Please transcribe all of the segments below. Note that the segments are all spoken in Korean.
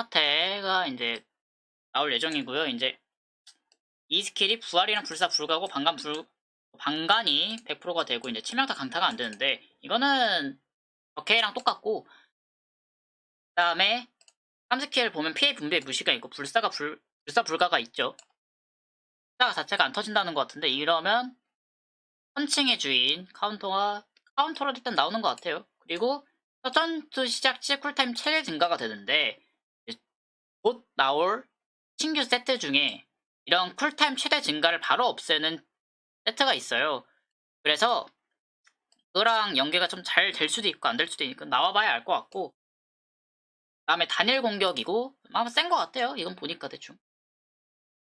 사태가 이제 나올 예정이고요. 이제 이 스킬이 부활이랑 불사 불가고 방간 불 방간이 100%가 되고 이제 치명타 강타가 안 되는데 이거는 적해랑 똑같고 그다음에 3스킬 보면 피해 분배 무시가 있고 불사가 불 불사 불가가 있죠. 불사가 자체가 안 터진다는 것 같은데 이러면 선칭의 주인 카운터가 카운터로 일단 나오는 것 같아요. 그리고 첫 전투 시작 시 쿨타임 최대 증가가 되는데 곧 나올 신규 세트 중에 이런 쿨타임 최대 증가를 바로 없애는 세트가 있어요. 그래서 그거랑 연계가 좀 잘 될 수도 있고 안 될 수도 있으니까 나와봐야 알 것 같고 그 다음에 단일 공격이고 아마 센 것 같아요. 이건 보니까 대충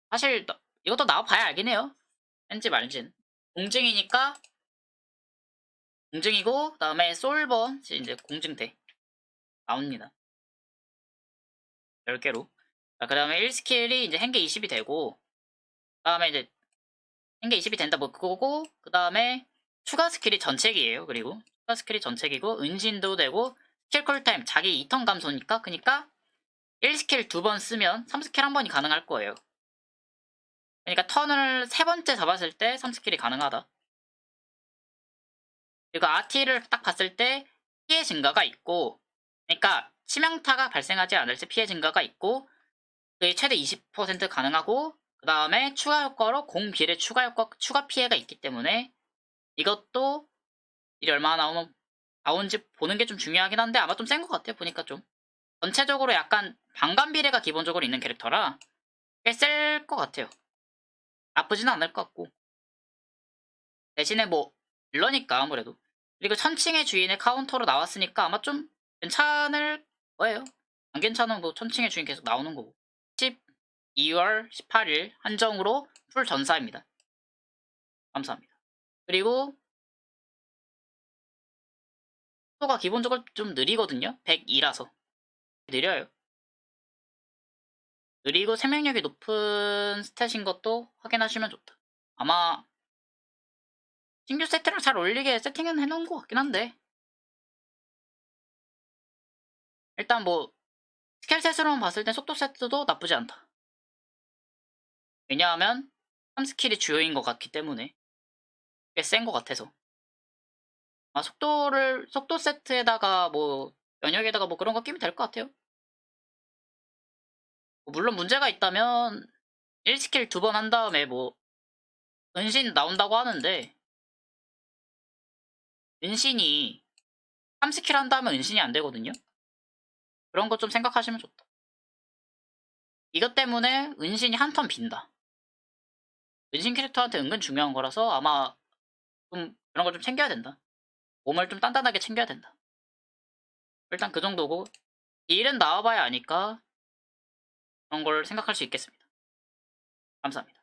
사실 너- 이것도 나와봐야 알긴 해요. 센지 말진 공증이니까 공증이고 그 다음에 솔번 이제 공증대 나옵니다. 10개로 그 다음에 1스킬이 이제 hen계 20이 되고 그 다음에 이제 hen계 20이 된다 뭐 그거고 그 다음에 추가 스킬이 전책이에요. 그리고 추가 스킬이 전책이고 은신도 되고 스킬 쿨타임 자기 2턴 감소니까 그니까 1스킬 두 번 쓰면 3스킬 한 번이 가능할 거예요. 그러니까 턴을 세 번째 잡았을 때 3스킬이 가능하다. 그리고 RT를 딱 봤을 때 피해 증가가 있고 그러니까 치명타가 발생하지 않을 때 피해 증가가 있고 최대 20% 가능하고 그 다음에 추가 효과로 공비례 추가 효과 추가 피해가 있기 때문에 이것도 일이 얼마나 나오면 나오는지 보는 게 좀 중요하긴 한데 아마 좀 센 것 같아요 보니까 좀. 전체적으로 약간 방관 비례가 기본적으로 있는 캐릭터라 꽤 셀 것 같아요. 나쁘지는 않을 것 같고. 대신에 뭐 일러니까 아무래도. 그리고 천칭의 주인의 카운터로 나왔으니까 아마 좀 괜찮을 거예요 안 괜찮은 뭐 천칭의 주인 계속 나오는 거고 12월 18일 한정으로 풀 전사입니다. 감사합니다. 그리고 속도가 기본적으로 좀 느리거든요. 102라서 느려요. 느리고 생명력이 높은 스탯인 것도 확인하시면 좋다. 아마 신규 세트랑 잘 어울리게 세팅은 해놓은 것 같긴 한데 일단 뭐 스킬 셋으로만 봤을 땐 속도 세트도 나쁘지 않다. 왜냐하면 3스킬이 주요인 것 같기 때문에 꽤 센 것 같아서 아, 속도를 속도 세트에다가 뭐 면역에다가 뭐 그런 거 끼면 될 것 같아요. 뭐 물론 문제가 있다면 1스킬 두 번 한 다음에 뭐 은신 나온다고 하는데 은신이 3스킬 한 다음에 은신이 안 되거든요. 그런 거 좀 생각하시면 좋다. 이것 때문에 은신이 한 턴 빈다. 은신 캐릭터한테 은근 중요한 거라서 아마 좀 그런 걸 좀 챙겨야 된다. 몸을 좀 단단하게 챙겨야 된다. 일단 그 정도고 딜은 나와봐야 아니까 그런 걸 생각할 수 있겠습니다. 감사합니다.